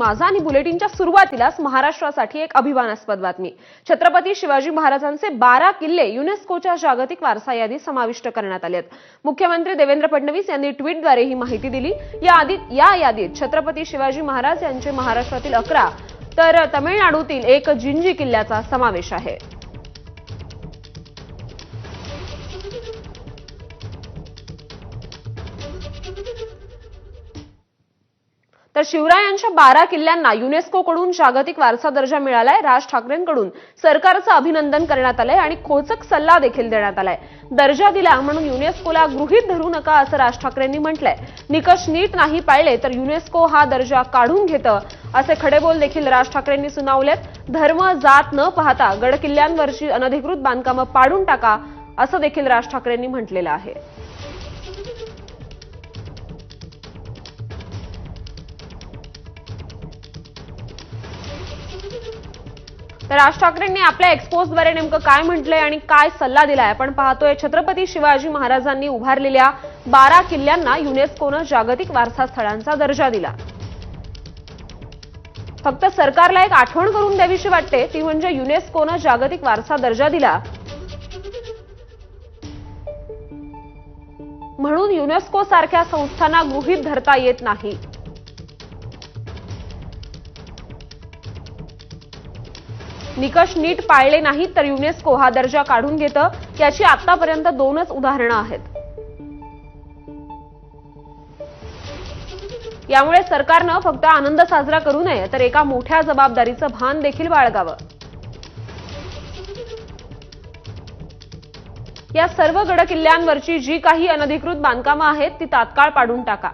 माझा आणि बुलेटिनच्या सुरुवातीलाच महाराष्ट्रासाठी एक अभिमानास्पद बातमी. छत्रपती शिवाजी महाराजांचे बारा किल्ले युनेस्कोच्या जागतिक वारसा यादीत समाविष्ट करण्यात आले आहेत मुख्यमंत्री देवेंद्र फडणवीस यांनी ट्विटद्वारे ही माहिती दिली. या आधीत या यादीत छत्रपती शिवाजी महाराज यांचे महाराष्ट्रातील अकरा तर तमिळनाडूतील एक जिंजी किल्ल्याचा समावेश आहे. तर शिवरायांच्या बारा किल्ल्यांना युनेस्कोकडून जागतिक वारसा दर्जा मिळालाय. राज ठाकरेंकडून सरकारचं अभिनंदन करण्यात आलंय आणि खोचक सल्ला देखील देण्यात आलाय. दर्जा दिला म्हणून युनेस्कोला गृहीत धरू नका असं राज ठाकरेंनी म्हटलंय. निकष नीट नाही पाळले तर युनेस्को हा दर्जा काढून घेतं असे खडेबोल देखील राज ठाकरेंनी सुनावलेत. धर्म जात न पाहता गडकिल्ल्यांवरची अनधिकृत बांधकामं पाडून टाका असं देखील राज ठाकरेंनी म्हटलेलं आहे. तर राज ठाकरेंनी आपल्या एक्सपोजद्वारे नेमकं काय म्हटलंय आणि काय सल्ला दिलाय? आपण पाहतोय छत्रपती शिवाजी महाराजांनी उभारलेल्या बारा किल्ल्यांना युनेस्कोनं जागतिक वारसा स्थळांचा दर्जा दिला. फक्त सरकारला एक आठवण करून द्यावीशी वाटते ती म्हणजे युनेस्कोनं जागतिक वारसा दर्जा दिला. म्हणून युनेस्को सारख्या संस्थांना गृहीत धरता येत नाही. निकष नीट पाळले नाहीत तर युनेस्को हा दर्जा काढून घेतं याची आतापर्यंत दोनच उदाहरणं आहेत. यामुळे सरकारनं फक्त आनंद साजरा करू नये तर एका मोठ्या जबाबदारीचं भान देखील बाळगावं. या सर्व गड किल्ल्यांवरची जी काही अनधिकृत बांधकामं आहेत ती तात्काळ पाडून टाका.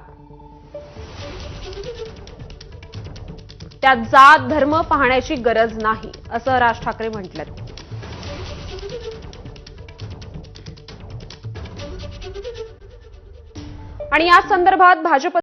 त्यात जात धर्म पाहण्याची गरज नाही असं राज ठाकरे म्हटलं. आणि या संदर्भात भाजप